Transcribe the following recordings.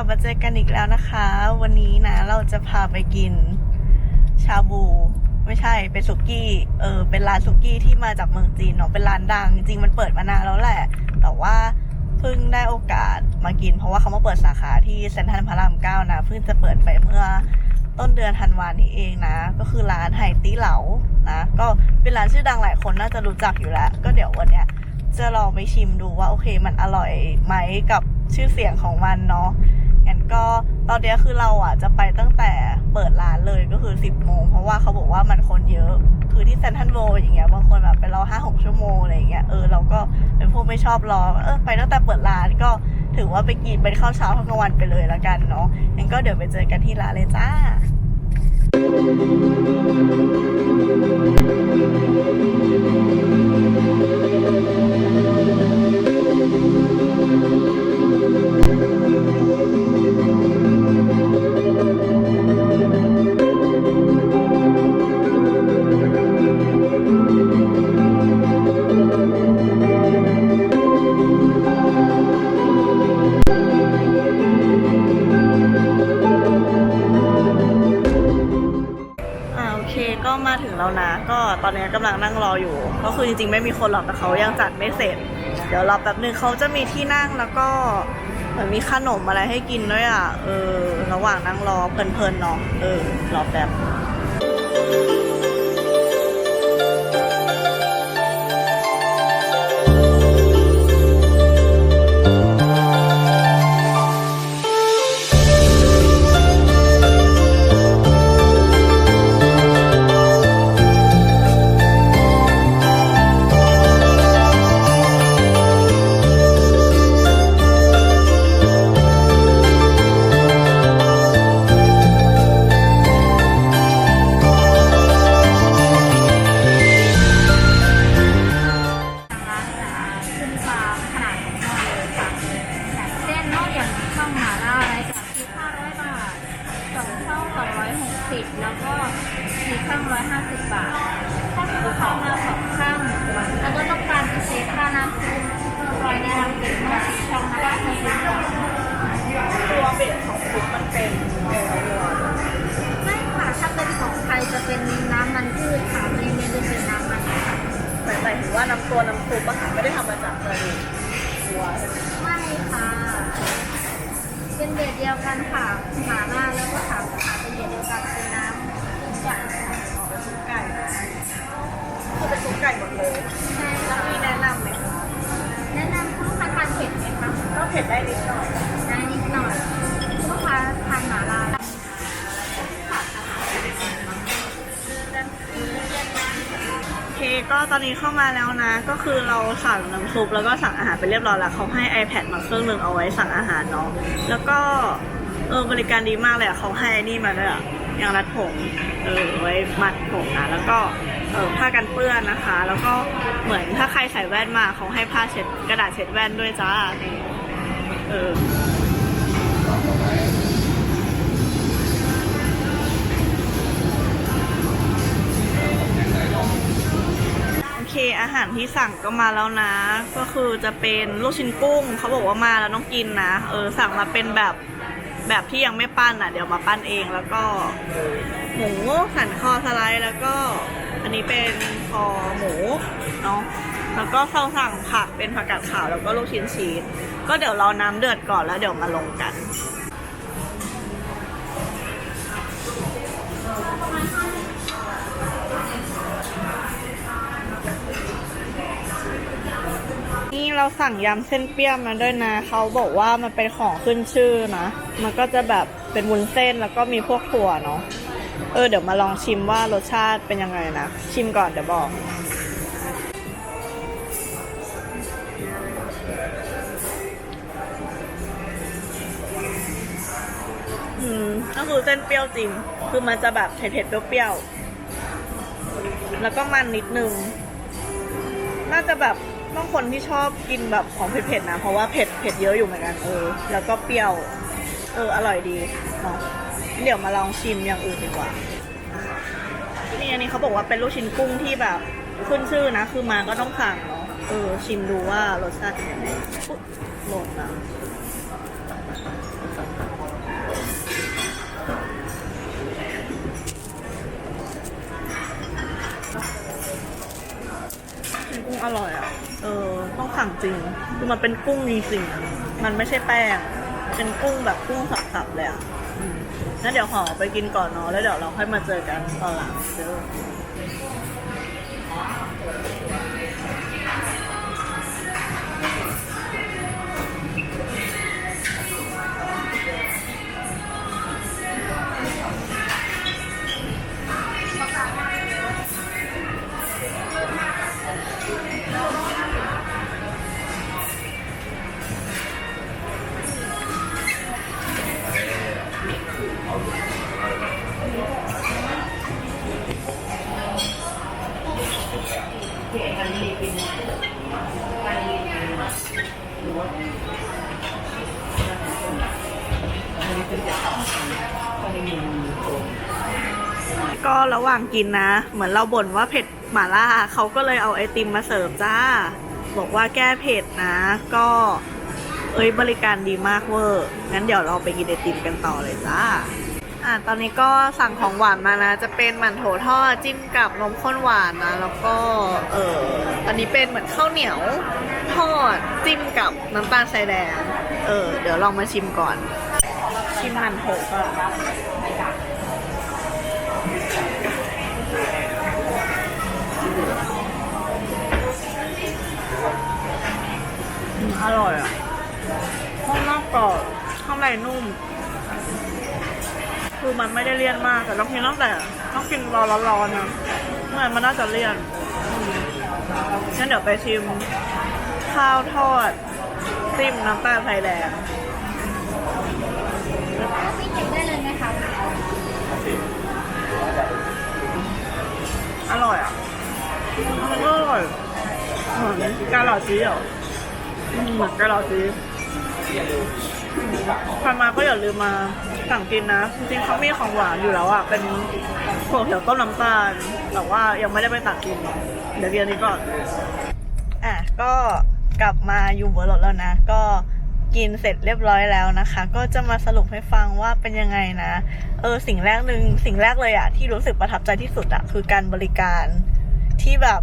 ลับมาเจอกันอีกแล้วนะคะ วันนี้นะ เราจะพาไปกิน ชาบู ไม่ใช่เป็นสุกี้เออเป็นร้านสุกี้ที่มาจากเมืองจีนเนาะเป็นร้านดัง จริงมันเปิดมานานแล้วแหละ แต่ว่าเพิ่งได้โอกาสมากิน เพราะว่าเขามาเปิดสาขาที่เซ็นทรัลพระรามเก้านะเพิ่งจะเปิดไปเมื่อต้นเดือนธันวานี้เองนะ ก็คือร้านไหตี้เหลานะก็เป็นร้านชื่อดังหลายคนน่าจะรู้จักอยู่แล้ว ก็เดี๋ยววันเนี้ยจะลองไปชิมดูว่าโอเคมันอร่อยไหมกับชื่อเสียงของมันเนาะ งั้นก็ตอนเนี้คือเราอะจะไปตั้งแต่เปิดร้านเลยก็คือ 10โมงเพราะว่าเขาบอกว่ามันคนเยอะ คือที่เซนทรัลโวอย่างเงี้ยบางคนแบบไปรอห้าหกชั่วโมงอะไรอย่างเงี้ยเออเราก็เป็นพวกไม่ชอบรอเออไปตั้งแต่เปิดร้านก็ถือว่าไปกินเป็นข้าวเช้าทั้งวันไปเลยละกันเนาะงั้นก็เดี๋ยวไปเจอกันที่ร้านเลยจ้าอ่า คือจริงๆไม่มีคนหรอกแต่เขายังจัดไม่เสร็จ เดี๋ยวรอแป๊บนึงเขาจะมีที่นั่งแล้วก็เหมือนมีขนมอะไรให้กินด้วยอะเออ ระหว่างนั่งรอเพลินๆเนาะเออรอแป๊บ ตัวน้ำซุปอะค่ะไม่ได้ทำมาจากกระดูกวัวไม่ค่ะ เป็นเบสเดียวกันค่ะหมาล่าแล้วก็ขาขาเป็นเบสเดียวกันเป็นน้ำจากออกเป็นซุปไก่คือเป็นซุปไก่หมดเลยใช่แล้วค่ะมีแนะนำไหมคะแนะนำคุณลูกค้าทานเผ็ดไหมคะก็เผ็ดได้นิดหน่อย ก็ตอนนี้เข้ามาแล้วนะ ก็คือเราสั่งน้ำซุปแล้วก็สั่งอาหารไปเรียบร้อยแล้วเขาให้ iPad มาเครื่องหนึ่งเอาไว้สั่งอาหารเนาะแล้วก็เออบริการดีมากเลยอะเขาให้อ้นี่มาด้วยอะยางรัดผมเออไว้มัดผมนะแล้วก็เออผ้ากันเปื้อนนะคะ แล้วก็เหมือนถ้าใครใส่แว่นมาเขาให้ผ้าเช็ดกระดาษเช็ดแว่นด้วยจ้าเออ อาหารที่สั่งก็มาแล้วนะ ก็คือจะเป็นลูกชิ้นกุ้งเขาบอกว่ามาแล้วต้องกินนะ เออสั่งมาเป็นแบบแบบที่ยังไม่ปั้นอะ เดี๋ยวมาปั้นเองแล้วก็หมูสันคอสไลด์แล้วก็ อันนี้เป็นคอหมูเนาะแล้วก็เขาสั่งผักเป็นผักกาดขาวแล้วก็ลูกชิ้นชีสก็เดี๋ยวรอน้ำเดือดก่อนแล้วเดี๋ยวมาลงกัน เราสั่งยำเส้นเปรี้ยวมาด้วยนะเขาบอกว่ามันเป็นของขึ้นชื่อนะ มันก็จะแบบเป็นวุ้นเส้นแล้วก็มีพวกถั่วเนาะเออเดี๋ยวมาลองชิมว่ารสชาติเป็นยังไงนะ ชิมก่อนเดี๋ยวบอกอืมก็คือเส้นเปรี้ยวจริง คือมันจะแบบเผ็ดๆเปรี้ยวๆแล้วก็มันนิดนึง น่าจะแบบ ต้องคนที่ชอบกินแบบของเผ็ดๆนะ เพราะว่าเผ็ดเผ็ดเยอะอยู่เหมือนกันเออ แล้วก็เปรี้ยว เออ อร่อยดีเนาะเดี๋ยวมาลองชิมอย่างอื่นดีกว่านี่อันนี้เขาบอกว่าเป็นลูกชิ้นกุ้งที่แบบขึ้นชื่อนะ คือมาก็ต้องสั่งเนาะเออ ชิมดูว่ารสชาติเป็นยังไงอุ๊ยหล่นนะ อร่อยอะ เออ ต้องสั่งจริง คือมันเป็นกุ้งจริงๆมันไม่ใช่แป้ง เป็นกุ้งแบบกุ้งสับๆเลยอะงั้นเดี๋ยวหอไปกินก่อนเนาะ แล้วเดี๋ยวเราค่อยมาเจอกันตอนหลังเด้อ ก็ระหว่างกินนะ เหมือนเราบ่นว่าเผ็ดหม่าล่าเขาก็เลยเอาไอติมมาเสิร์ฟจ้า บอกว่าแก้เผ็ดนะ ก็ เอ้ยบริการดีมากเวอร์งั้นเดี๋ยวเราไปกินไอติมกันต่อเลยจ้า อะตอนนี้ก็สั่งของหวานมานะ จะเป็นหมั่นโถทอดจิ้มกับนมข้นหวานนะ แล้วก็เอออันนี้เป็นเหมือนข้าวเหนียวทอดจิ้มกับน้ำตาลทรายแดง เออ เดี๋ยวลองมาชิมก่อน ชิมหมั่นโถก่อนอืมอร่อยอะข้างนอกกรอบข้างในนุ่ม คือมันไม่ได้เลี่ยนมากแต่ต้องกินตั้งแต่ต้องกินรอร้อนๆนะไม่งั้นมันน่าจะเลี่ยนอืมงั้นเดี๋ยวไปชิม ข้าวทอดจิ้มน้ำตาลไทยแดงไม่เก็บได้เลยไหมคะ อร่อยอะมันก็อร่อยเหมือนกาหลอจีเหรออืมเหมือนกาหลอจี ใครมาก็อย่าลืมมาสั่งกินนะ จริงๆเขามีของหวานอยู่แล้วอะ เป็นถั่วเขียวต้มน้ำตาล แต่ว่ายังไม่ได้ไปตักกิน เดี๋ยวเรียนนี้ก่อน อะ ก็กลับมาอยู่บนรถแล้วนะ ก็กินเสร็จเรียบร้อยแล้วนะคะ ก็จะมาสรุปให้ฟังว่าเป็นยังไงนะ เออ สิ่งแรกหนึ่งสิ่งแรกเลยอะที่รู้สึกประทับใจที่สุดอะคือการบริการที่แบบ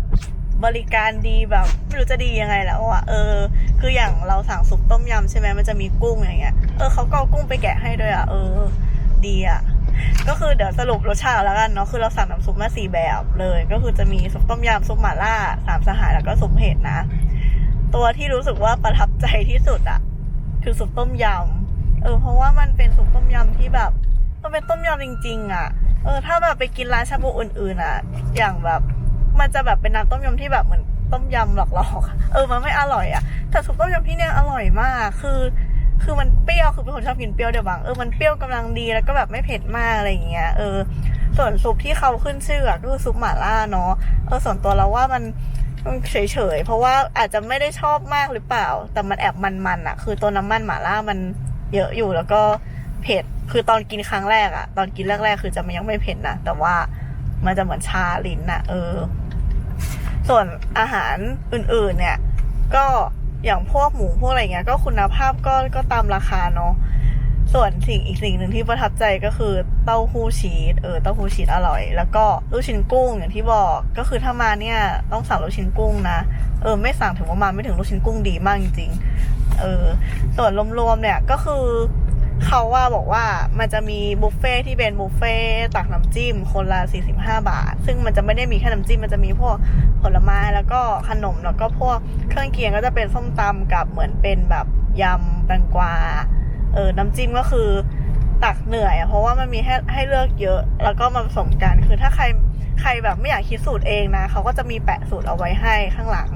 บริการดีแบบไม่รู้จะดียังไงแล้วอะเออ คืออย่างเราสั่งซุปต้มยำใช่ไหมมันจะมีกุ้งอย่างเงี้ยเออเขาก็เอากุ้งไปแกะให้ด้วยอะเออ ดีอะก็คือเดี๋ยวสรุปรสชาติแล้วกันเนาะคือเราสั่งน้ำซุปมาสี่แบบเลย ก็คือจะมีซุปต้มยำซุปหม่าล่าสามสหายแล้วก็ซุปเห็ดนะ ตัวที่รู้สึกว่าประทับใจที่สุดอะคือซุปต้มยำเออ เพราะว่ามันเป็นซุปต้มยำที่แบบมันเป็นต้มยำจริง ๆอะเออ ถ้าแบบไปกินร้านชาบูอื่นๆอะอย่างแบบ มันจะแบบเป็นน้ำต้มยำที่แบบเหมือนต้มยำหลอกๆเออมันไม่อร่อยอะแต่ซุปต้มยำที่เนี่ยอร่อยมาก คือ คือมันเปรี้ยวคือเป็นคนชอบกินเปรี้ยวเดี๋ยวบางเออมันเปรี้ยวกำลังดีแล้วก็แบบไม่เผ็ดมากอะไรอย่างเงี้ยเออ ส่วนซุปที่เขาขึ้นชื่ออะก็คือซุปหม่าล่าเนาะเออส่วนตัวเราว่ามันเฉยๆ เพราะว่าอาจจะไม่ได้ชอบมากหรือเปล่า แต่มันแอบมันๆอะคือตัวน้ำมันหม่าล่ามันเยอะอยู่แล้วก็เผ็ด คือตอนกินครั้งแรกอะตอนกินแรกๆ คือจะมันยังไม่เผ็ดนะ แต่ว่ามันจะเหมือนชาลิ้นอะเออ ส่วนอาหารอื่นๆ เนี่ย ก็อย่างพวกหมูพวกอะไรเงี้ย ก็คุณภาพก็ก็ตามราคาเนาะส่วนสิ่งอีกสิ่งหนึ่งที่ประทับใจก็คือเต้าหู้ชีสเออเต้าหู้ชีสอร่อย แล้วก็ลูกชิ้นกุ้งอย่างที่บอกก็คือถ้ามาเนี่ยต้องสั่งลูกชิ้นกุ้งนะเออไม่สั่งถึงว่ามาไม่ถึงลูกชิ้นกุ้งดีมากจริงๆเออส่วนรวมๆเนี่ยก็คือ เขาว่าบอกว่ามันจะมีบุฟเฟ่ที่เป็นบุฟเฟ่ตักน้ำจิ้มคนละ 45 บาท ซึ่งมันจะไม่ได้มีแค่น้ำจิ้มมันจะมีพวกผลไม้แล้วก็ขนมแล้วก็พวกเครื่องเคียงก็จะเป็นส้มตำกับเหมือนเป็นแบบยำแตงกวาเออน้ำจิ้มก็คือตักเหนื่อยเพราะว่ามันมีให้ให้เลือกเยอะ แล้วก็มาผสมกันคือถ้าใครใครแบบไม่อยากคิดสูตรเองนะเขาก็จะมีแปะสูตรเอาไว้ให้ข้างหลัง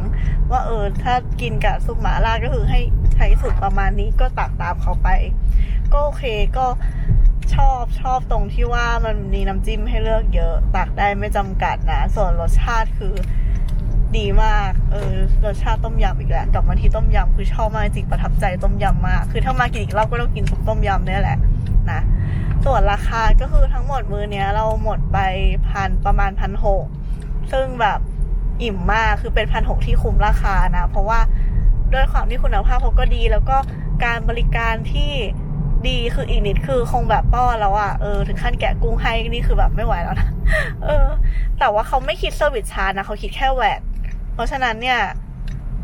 ว่าเออถ้ากินกับซุปหมาล่าก็คือให้ใช้สูตรประมาณนี้ก็ตักตามเขาไป ก็โอเคก็ชอบชอบตรงที่ว่ามันมีน้ำจิ้มให้เลือกเยอะตักได้ไม่จำกัดนะ ส่วนรสชาติคือดีมาก เออ รสชาติต้มยำอีกแล้วกลับมาที่ต้มยำคือชอบมากจริงประทับใจต้มยำมาก คือถ้ามากินอีกรอบก็ต้องกินซุปต้มยำเนี่ยแหละนะ ส่วนราคาก็คือทั้งหมดมือเนี้ย เราหมดไปพันประมาณพันหกซึ่งแบบอิ่มมากคือเป็นพันหกที่คุ้มราคานะ เพราะว่าด้วยความที่คุณภาพเขาก็ดี แล้วก็การบริการที่ ดีคืออีกนิดคือคงแบบป้อแล้วอะเออถึงขั้นแกะกุ้งให้นี่คือแบบไม่ไหวแล้วนะเออ แต่ว่าเขาไม่คิดเซอร์วิสชาร์นะเขาคิดแค่แหวกเอราะฉะนั้นเนี่ย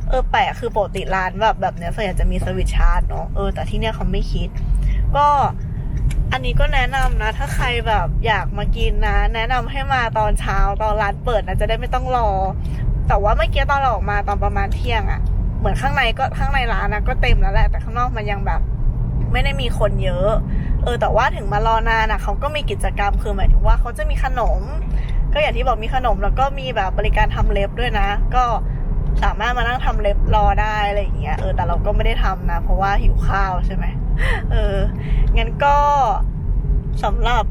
เออแปลกคือปกติร้านแบบแบบเนี้ยส่วนใหญ่จะมีสวิตช์ชาร์จเนาะเออแต่ที่เนี่ยเขาไม่คิด ก็อันนี้ก็แนะนำนะ ถ้าใครแบบอยากมากินนะ แนะนำให้มาตอนเช้าตอนร้านเปิดนะจะได้ไม่ต้องรอ แต่ว่าเมื่อกี้ตอนเราออกมาตอนประมาณเที่ยงอะเหมือนข้างในก็ข้างในร้านนะก็เต็มแล้วแหละแต่ข้างนอกมันยังแบบ ไม่ได้มีคนเยอะ เออ แต่ว่าถึงมารอนานอะเขาก็มีกิจกรรมคือหมายถึงว่าเขาจะมีขนม ก็อย่างที่บอกมีขนมแล้วก็มีแบบบริการทำเล็บด้วยนะ ก็สามารถมานั่งทำเล็บรอได้อะไรอย่างเงี้ย เออ แต่เราก็ไม่ได้ทำนะ เพราะว่าหิวข้าวใช่ไหมเออ งั้นก็สำหรับ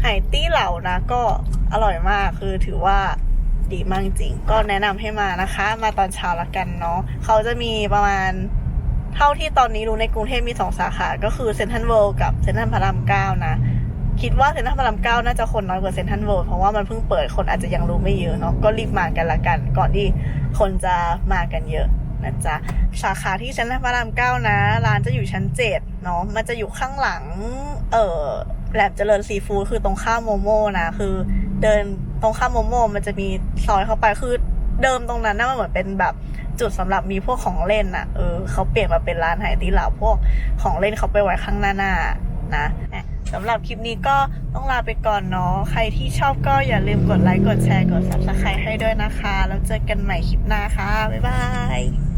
ไหตี้เหล่านะ ก็อร่อยมากคือถือว่าดีมากจริง ก็แนะนำให้มานะคะ มาตอนเช้าละกันเนาะเขาจะมีประมาณ เท่าที่ตอนนี้รู้ในกรุงเทพมีสองสาขาก็คือเซนทรัลเวิลด์กับเซนทรัลพระรามเก้านะ คิดว่าเซ็นทรัลพระรามเก้าน่าจะคนน้อยกว่าเซ็นทรัลเวิลด์เพราะว่ามันเพิ่งเปิดคนอาจจะยังรู้ไม่เยอะเนาะก็รีบมากันละกัน ก่อนที่คนจะมากันเยอะนะจ๊ะสาขาที่เซ็นทรัลพระรามเก้านะ ร้านจะอยู่ชั้นเจ็ดเนาะมันจะอยู่ข้างหลัง เออแลมเจริญซีฟู้ดคือตรงข้ามโมโมนะ คือ เดินตรงข้ามโมโมมันจะมีซอยเข้าไปคือ เดิมตรงนั้นน่ะมันเหมือนเป็นแบบจุดสำหรับมีพวกของเล่นอะเออเขาเปลี่ยนมาเป็นร้านไหตีเหล่าพวกของเล่นเขาไปไว้ข้างหน้าหน้านะสำหรับคลิปนี้ก็ต้องลาไปก่อนเนาะใครที่ชอบก็อย่าลืมกดไลค์กดแชร์กด subscribe ให้ด้วยนะคะ แล้วเจอกันใหม่คลิปหน้าค่ะ บ๊ายบาย